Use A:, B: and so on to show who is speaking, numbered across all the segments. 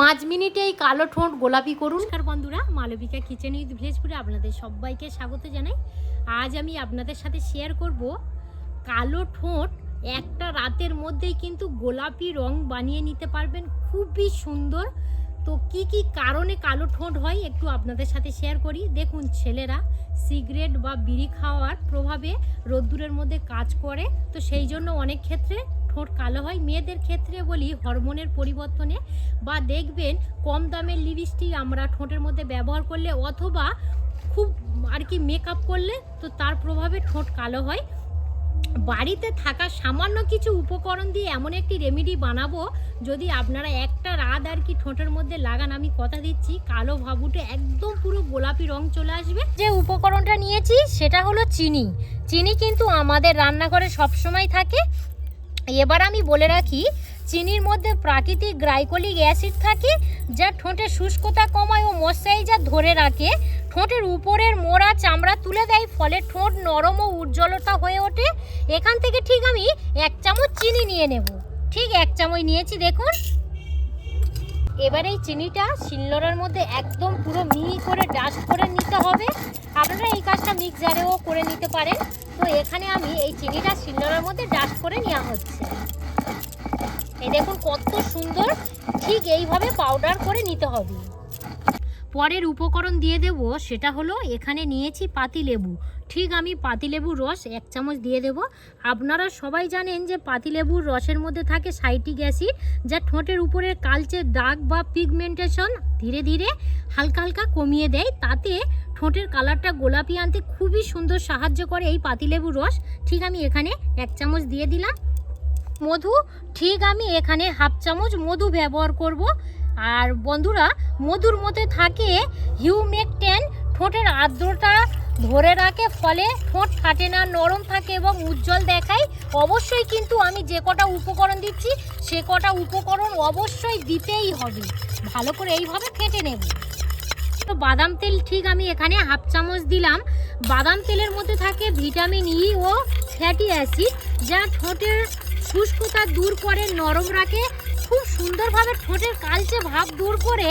A: পাঁচ মিনিটে এই কালো ঠোঁট গোলাপি করুন। নমস্কার বন্ধুরা, মালবিকা কিচেন উইথ ভিলেজপুরে আপনাদের সবাইকে স্বাগত জানাই। আজ আমি আপনাদের সাথে শেয়ার করব কালো ঠোঁট একটা রাতের মধ্যেই কিন্তু গোলাপি রং বানিয়ে নিতে পারবেন। খুবই সুন্দর। তো কি কি কারণে কালো ঠোঁট হয় একটু আপনাদের সাথে শেয়ার করি। দেখুন, ছেলেরা সিগারেট বা বিড়ি খাওয়ার প্রভাবে রোদ্দুরের মধ্যে কাজ করে। তো সেই জন্য অনেক ক্ষেত্রে ঠোঁট কালো হয়। মেয়েদের ক্ষেত্রে বলি হরমোনের পরিবর্তনে বা দেখবেন কম দামের লিপস্টিক আমরা ঠোঁটের মধ্যে ব্যবহার করলে অথবা খুব আর কি মেকআপ করলে তো তার প্রভাবে ঠোঁট কালো হয়। বাড়িতে থাকা সামান্য কিছু উপকরণ দিয়ে এমন একটি রেমেডি বানাবো, যদি আপনারা একটা রাত আর কি ঠোঁটের মধ্যে লাগান, আমি কথা দিচ্ছি, কালো ভাবুটে একদম পুরো গোলাপি রং চলে আসবে। যে উপকরণটা নিয়েছি সেটা হলো চিনি। চিনি কিন্তু আমাদের রান্নাঘরে সবসময় থাকে এবার আমি বলে রাখি, চিনির মধ্যে প্রাকৃতিক গ্লাইকোলিক অ্যাসিড থাকে, যা ঠোঁটের শুষ্কতা কমায় ও ময়শ্চারাইজার ধরে রাখে। ঠোঁটের উপরের মোড়া চামড়া তুলে দেয়, ফলে ঠোঁট নরম ও উজ্জ্বলতা হয়ে ওঠে। এখান থেকে ঠিক আমি এক চামচ চিনি নিয়ে নেব। ঠিক এক চামচ নিয়েছি, দেখুন। এবার এই চিনিটা শিলনোড়ার মধ্যে একদম পুরো মিহি করে ডাস্ট করে নিতে হবে। আপনারা এই কাজটা মিক্সারেও করে নিতে পারেন। তো এখানে আমি এই চিনিটা শিলনোড়ার মধ্যে ডাস্ট করে নেওয়া হচ্ছে। এই দেখুন কত সুন্দর। ঠিক এইভাবে পাউডার করে নিতে হবে। পরের উপকরণ দিয়ে দেব, সেটা হলো এখানে নিয়েছি পাতিলেবু। ঠিক আমি পাতিলেবুর রস এক চামচ দিয়ে দেব। আপনারা সবাই জানেন যে পাতিলেবুর রসের মধ্যে থাকে সাইটিক অ্যাসিড, যা ঠোঁটের উপরের কালচে দাগ বা পিগমেন্টেশন ধীরে ধীরে হালকা হালকা কমিয়ে দেয়। তাতে ঠোঁটের কালারটা গোলাপি আনতে খুবই সুন্দর সাহায্য করে এই পাতিলেবুর রস। ঠিক আমি এখানে এক চামচ দিয়ে দিলাম। মধু, ঠিক আমি এখানে হাফ চামচ মধু ব্যবহার করব। আর বন্ধুরা, মধুর মধ্যে থাকে হিউমেকটেন। ঠোঁটের আর্দ্রতা ধরে রাখে, ফলে ঠোঁট ফাটে না, নরম থাকে এবং উজ্জ্বল দেখায়। অবশ্যই কিন্তু আমি যে কটা উপকরণ দিচ্ছি, সে কটা উপকরণ অবশ্যই দিতেই হবে। ভালো করে এইভাবে ফেটে নেব। তো বাদাম তেল ঠিক আমি এখানে হাফ চামচ দিলাম। বাদাম তেলের মধ্যে থাকে ভিটামিন ই ও ফ্যাটি অ্যাসিড, যা ঠোঁটের শুষ্কতা দূর করে, নরম রাখে, খুব সুন্দরভাবে ঠোঁটের কালচে ভাব দূর করে,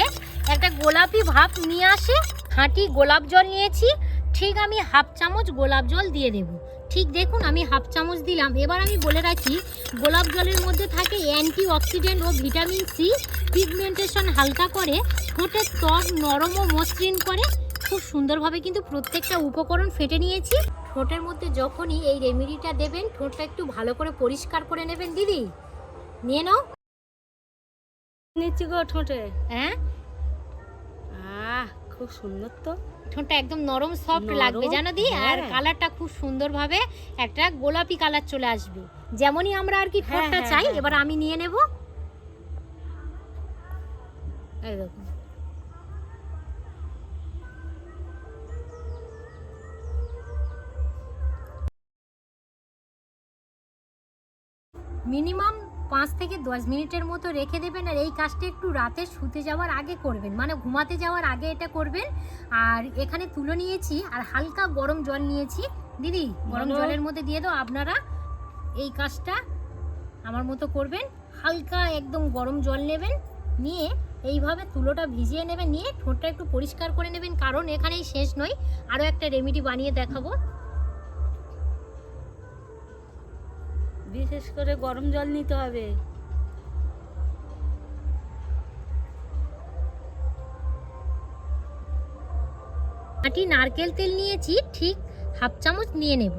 A: একটা গোলাপি ভাব নিয়ে আসে। খাঁটি গোলাপ জল নিয়েছি, ঠিক আমি হাফ চামচ গোলাপ জল দিয়ে দেব। ঠিক দেখুন আমি হাফ চামচ দিলাম। এবার আমি বলে রাখি গোলাপ জলের মধ্যে থাকে অ্যান্টি অক্সিডেন্ট ও ভিটামিন সি। পিগমেন্টেশন হালকা করে ঠোঁটের ত্বক নরম ও মসৃণ করে। খুব সুন্দরভাবে কিন্তু প্রত্যেকটা উপকরণ ফেটে নিয়েছি। ঠোঁটের মধ্যে যখনই এই রেমেডিটা দেবেন ঠোঁটটা একটু ভালো করে পরিষ্কার করে নেবেন দিদি। নিয়ে নাও।
B: নিচ্ছি গো ঠোঁটে।
A: হ্যাঁ?
B: আহ খুব সুন্দর তো।
A: ঠোঁটটা একদম নরম সফট লাগবে জানো দি? আর
B: হ্যাঁ।
A: কালারটা খুব সুন্দরভাবে একটা গোলাপি কালার চলে আসবে। যেমনই আমরা আর কি
B: হ্যাঁ,
A: ঠোঁটটা
B: হ্যাঁ,
A: চাই
B: হ্যাঁ,
A: এবার আমি নিয়ে নেব। মিনিমাম পাঁচ থেকে দশ মিনিটের মতো রেখে দেবেন আর এই কাজটা একটু রাতে শুতে যাওয়ার আগে করবেন। মানে ঘুমাতে যাওয়ার আগে এটা করবেন। আর এখানে তুলো নিয়েছি আর হালকা গরম জল নিয়েছি। দিদি গরম জলের মধ্যে দিয়ে দাও আপনারা এই কাজটা আমার মতো করবেন। হালকা একদম গরম জল নেবেন নিয়ে এইভাবে তুলোটা ভিজিয়ে নেবেন নিয়ে ঠোঁটটা একটু পরিষ্কার করে নেবেন। কারণ এখানেই শেষ নয়। আরও একটা রেমেডি বানিয়ে দেখাবো।
B: বিশেষ করে গরম জল নিতে হবে।
A: আটি নারকেল তেল নিয়েছি, ঠিক হাফ চামচ নিয়ে নেব।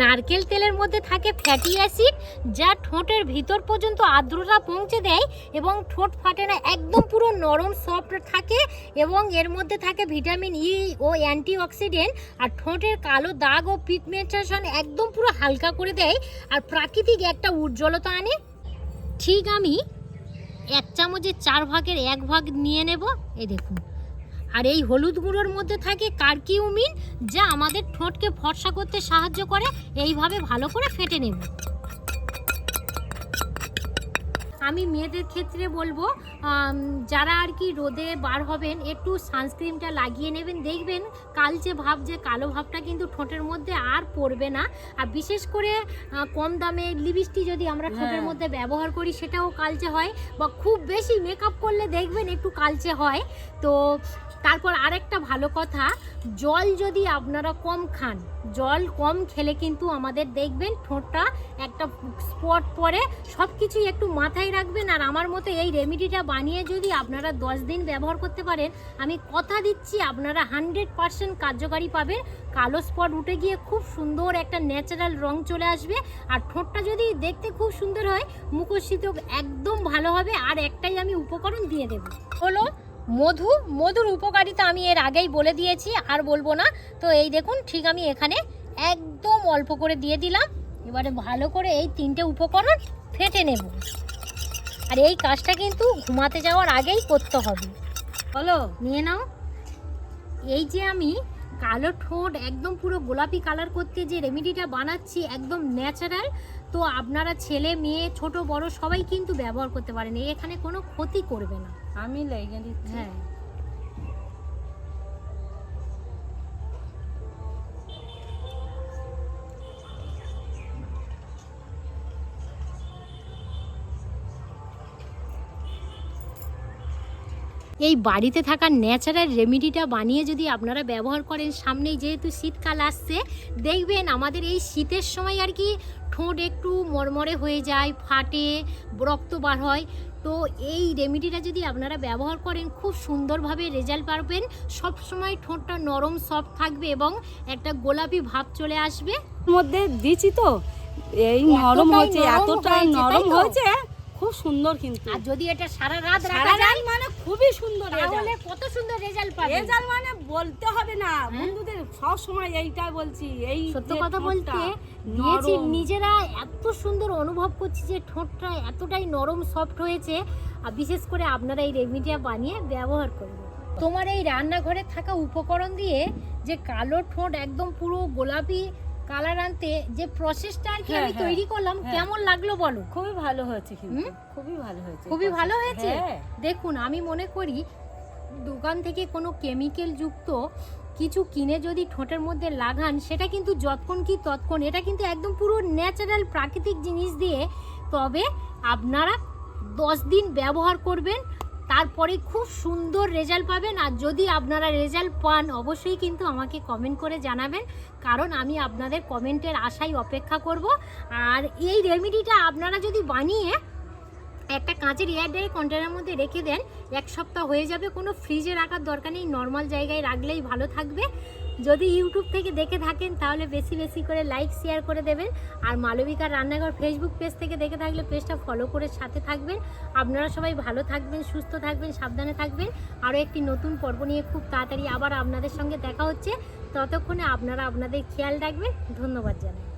A: নারকেল তেলের মধ্যে থাকে ফ্যাটি অ্যাসিড, যা ঠোঁটের ভিতর পর্যন্ত আর্দ্রতা পৌঁছে দেয় এবং ঠোঁট ফাটে না, একদম পুরো নরম, সফট থাকে এবং এর মধ্যে থাকে ভিটামিন ই ও অ্যান্টিঅক্সিডেন্ট আর ঠোঁটের কালো দাগ ও পিগমেন্টেশন একদম পুরো হালকা করে দেয় আর প্রাকৃতিক একটা উজ্জ্বলতা আনে। ঠিক আমি এক চামচের চার ভাগের এক ভাগ নিয়ে নেব, এই দেখুন। আর এই হলুদ গুঁড়োর মধ্যে থাকে কার্কিউমিন যা আমাদের ঠোঁটকে ফর্সা করতে সাহায্য করে। এইভাবে ভালো করে ফেটে নেব। আমি মেয়েদের ক্ষেত্রে বলব যারা আর কি রোদে বার হবেন একটু সানস্ক্রিনটা লাগিয়ে নেবেন। দেখবেন কালচে ভাব যে কালো ভাবটা কিন্তু ঠোঁটের মধ্যে আর পড়বে না। আর বিশেষ করে কম দামে লিপস্টিক যদি আমরা ঠোঁটের
B: হ্যাঁ।
A: মধ্যে ব্যবহার করি সেটাও কালচে হয়। বা খুব বেশি মেকআপ করলে দেখবেন একটু কালচে হয়। তো তারপর আরেকটা ভালো কথা, জল যদি আপনারা কম খান, জল কম খেলে কিন্তু আমাদের দেখবেন ঠোঁটটা একটা স্পট পরে সব কিছুই একটু মাথায় রাখবেন। আর আমার মতো এই রেমিডিটা বানিয়ে যদি আপনারা দশ দিন ব্যবহার করতে পারেন, আমি কথা দিচ্ছি, আপনারা হান্ড্রেড পারসেন্ট কার্যকারী পাবেন। কালো স্পট উঠে গিয়ে খুব সুন্দর একটা ন্যাচারাল রং চলে আসবে। আর ঠোঁটটা যদি দেখতে খুব সুন্দর হয় মুখশ্রীত একদম ভালো হবে। আর একটাই আমি উপকরণ দিয়ে দেবো। হলো মধু মধুর উপকারিতা আমি এর আগেই বলে দিয়েছি আর বলব না। তো এই দেখুন ঠিক আমি এখানে একদম অল্প করে দিয়ে দিলাম। এবারে ভালো করে এই তিনটে উপকরণ ফেটে নেব। আর এই কাজটা কিন্তু ঘুমাতে যাওয়ার আগেই করতে হবে।
B: বলো
A: নিয়ে নাও। এই যে আমি কালো ঠোঁট একদম পুরো গোলাপি কালার করতে যে রেমেডিটা বানাচ্ছি একদম ন্যাচারাল তো আপনারা ছেলে মেয়ে ছোট বড় সবাই কিন্তু ব্যবহার করতে পারেন এখানে কোনো ক্ষতি করবে না।
B: আমি লেগে দিচ্ছি।
A: হ্যাঁ। এই বাড়িতে থাকা ন্যাচারাল রেমেডিটা বানিয়ে যদি আপনারা ব্যবহার করেন সামনেই যেহেতু শীতকাল আসছে দেখবেন আমাদের এই শীতের সময় আর কি ঠোঁট একটু মরমরে হয়ে যায় ফাটে রক্ত বার হয়। তো এই রেমেডিটা যদি আপনারা ব্যবহার করেন খুব সুন্দরভাবে রেজাল্ট পাবেন। সব সময় ঠোঁটটা নরম সফট থাকবে এবং একটা গোলাপি ভাব চলে আসবে।
B: মধ্যে দিছি তো। এই নরম হয়েছে এতটাই নরম হয়েছে। খুব সুন্দর কিন্তু।
A: আর যদি এটা সারা রাত রাখা যায়
B: মানে খুবই সুন্দর
A: তাহলে কত সুন্দর রেজাল্ট পাবে?
B: রেজাল্ট মানে বলতে হবে না।
A: হ্যাঁ?
B: বন্ধুদের সব সময় এইটা বলছি এই
A: সত্য কথা বলতে নিয়েছি নিজেরা এত সুন্দর অনুভব করছি যে ঠোঁটটা এতটাই নরম সফট হয়েছে। আর বিশেষ করে আপনারা এই রেমিডিয়া বানিয়ে ব্যবহার করবেন তোমার এই রান্নাঘরে থাকা উপকরণ দিয়ে যে কালো ঠোঁট একদম পুরো গোলাপি কালার আনতে যে প্রসেসটা আর কি
B: হ্যাঁ,
A: আমি
B: হ্যাঁ,
A: তৈরি করলাম
B: হ্যাঁ।
A: কেমন লাগল বলো
B: খুবই ভালো হয়েছে কিন্তু খুবই ভালো হয়েছে
A: খুবই ভালো হয়েছে?
B: হ্যাঁ
A: দেখুন আমি মনে করি দোকান থেকে কোনো কেমিক্যাল যুক্ত কিছু কিনে যদি ঠোঁটের মধ্যে লাগান সেটা কিন্তু যতক্ষণ কি ততক্ষণ এটা কিন্তু একদম পুরো ন্যাচারাল প্রাকৃতিক জিনিস দিয়ে তবে আপনারা দশ দিন ব্যবহার করবেন তারপরে খুব সুন্দর রেজাল্ট পাবেন। আর যদি আপনারা রেজাল্ট পান, অবশ্যই কিন্তু আমাকে কমেন্ট করে জানাবেন। কারণ আমি আপনাদের কমেন্টের আশাই অপেক্ষা করব। আর এই রেমেডিটা আপনারা যদি বানিয়ে একটা কাঁচের এয়ারড্রাই কন্টেনারের মধ্যে রেখে দেন, এক সপ্তাহ হয়ে যাবে। কোনো ফ্রিজে রাখার দরকার নেই। নর্মাল জায়গায় রাখলেই ভালো থাকবে। যদি ইউটিউব থেকে দেখে থাকেন, তাহলে বেশি বেশি করে লাইক শেয়ার করে দেবেন। আর মালবিকার রান্নাঘর ফেসবুক পেজ থেকে দেখে থাকলে পেজটা ফলো করে সাথে থাকবেন। আপনারা সবাই ভালো থাকবেন, সুস্থ থাকবেন, সাবধানে থাকবেন। আরও একটি নতুন পর্ব নিয়ে খুব তাড়াতাড়ি আবার আপনাদের সঙ্গে দেখা হচ্ছে। ততক্ষণে আপনারা আপনাদের খেয়াল রাখবেন। ধন্যবাদ জানাই।